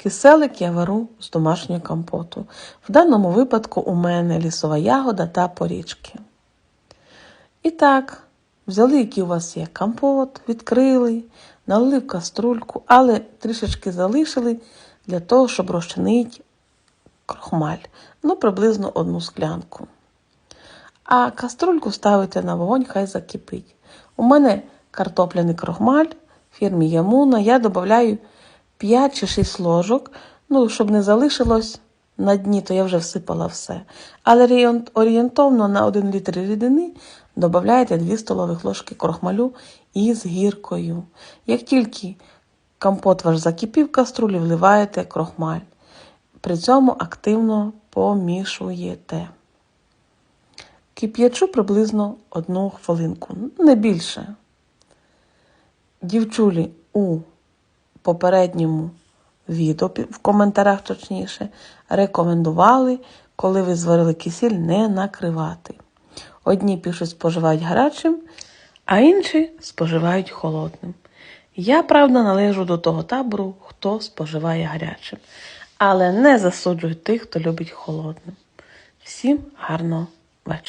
Киселик я вару з домашнього компоту. В даному випадку у мене лісова ягода та порічки. І так, взяли, який у вас є компот, відкрили, налили в каструльку, але трішечки залишили для того, щоб розчинити крохмаль. Ну, приблизно одну склянку. А каструльку ставите на вогонь, хай закипить. У мене картопляний крохмаль фірмі Ямуна. Я додаю 5 чи 6 ложок. Ну, щоб не залишилось на дні, то я вже всипала все. Але орієнтовно на 1 літр рідини додаєте 2 столових ложки крохмалю із гіркою. Як тільки компот ваш закипів в каструлі, вливаєте крохмаль. При цьому активно помішуєте. Кип'ячу приблизно одну хвилинку, не більше. Дівчулі у попередньому відео, в коментарях точніше, рекомендували, коли ви зварили кисіль, не накривати. Одні пишуть споживають гарячим, а інші споживають холодним. Я, правда, належу до того табору, хто споживає гарячим. Але не засуджую тих, хто любить холодним. Всім гарного вечора.